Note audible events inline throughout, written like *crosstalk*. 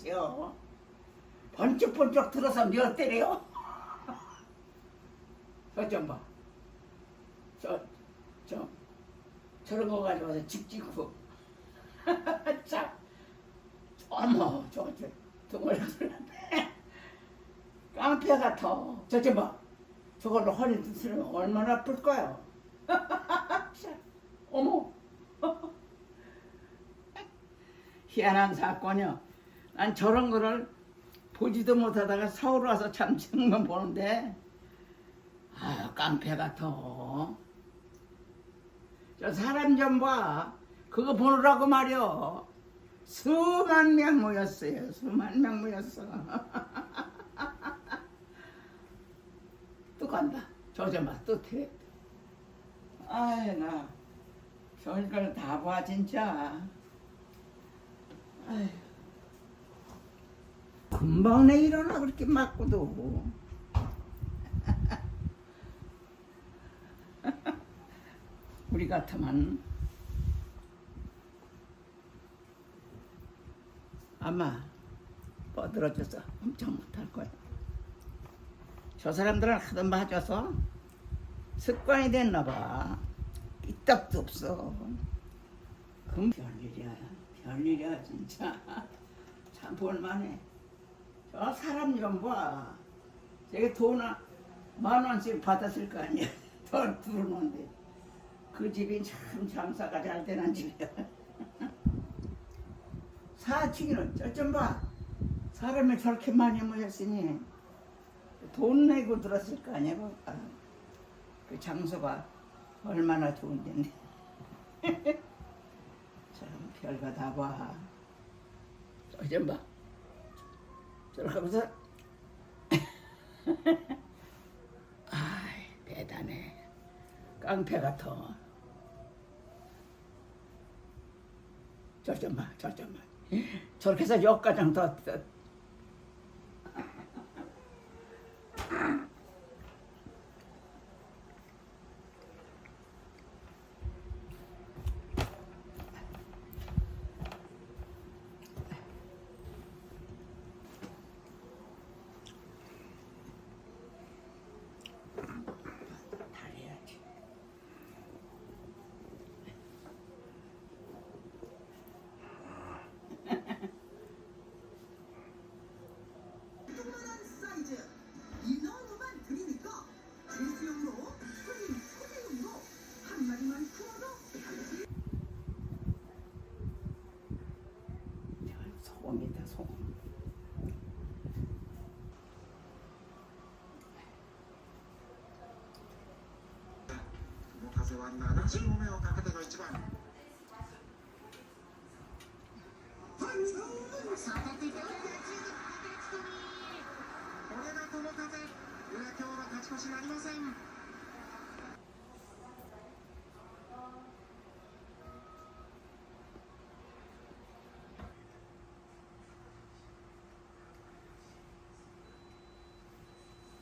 치요. 번쩍번쩍 들어서 몇 대래요? *laughs* 저좀 봐. 저, 저, 저런 거 가져와서 집 짓고. *laughs* 참. 어머, 저거, 저, 들었네. 깡패 같아. 저좀 봐. 저걸로 허리 두드리면 얼마나 아플 거야. 참. *laughs* 어머. 희한한 사건이 요. 난 저런 거를 보지도 못하다가 서울 와서 참 정말 보는데 아 깡패 같아. 저 사람 좀 봐. 그거 보느라고 말이요. 수만 명 모였어요. 수만 명 모였어. *laughs* 또 간다. 저좀 봐. 또 태. 아이 나 별걸 다 봐 진짜. 아휴. 금방 내 일어나 그렇게 맞고도. *laughs* 우리 같으면 아마 뻗들어져서 엄청 못할 거야. 저 사람들은 하도 맞아서 습관이 됐나 봐. 삐딱도 없어. 그럼 별일이야. 별일이야 진짜. *laughs* 참 볼만해 저 사람 좀 봐. 저게 돈만 원씩 받았을 거 아니야. *laughs* 더 들어놓는데. 그 집이 참 장사가 잘 되는 집이야. *laughs* 사층이는 저좀 봐. 사람이 저렇게 많이 모였으니 돈 내고 들었을 거 아니야. 그거. 그 장소가 얼마나 좋은데. *laughs* 참 별거 다 봐. 저좀 봐. 하면서 *laughs* 아이 대단해. 깡패 같아 저좀 봐, 저좀 봐. 저렇게 해서 역가장 더, 더 もう風は70の目をかけての一番」さあ当たっていたこれが友風宇良今日は勝ち越しなりません。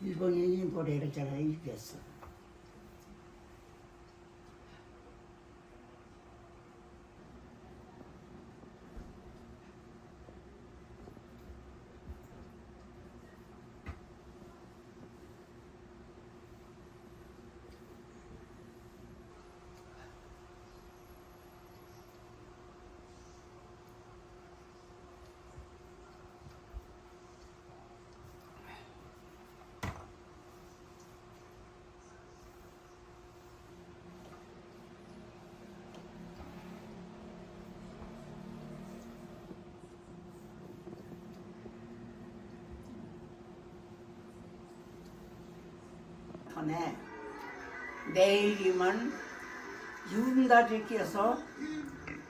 일본인이 노래를 잘 이겼 어. 전에 내일이면 끼어서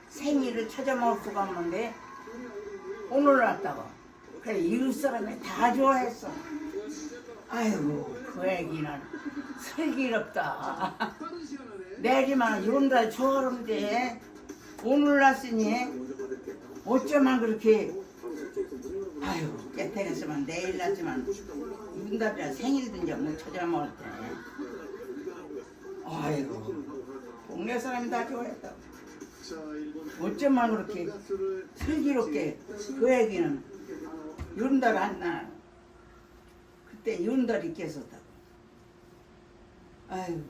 생일을 찾아 먹을 수가 없는데 오늘 왔다고. 그래 이웃 사람이 다 좋아했어. 아이고 그 애기는 슬기롭다. 내일이면 윤달 좋아하는데 오늘 났으니 어쩌면 그렇게 아유 깨택했으면 내일 났지만 윤달이라 생일든지 못 찾아 먹을 때 아이고. 동네 사람이 다 좋아했다 어쩌면 그렇게 슬기롭게 그 애기는 윤달 한날 그때 윤달이 깨었다고 아유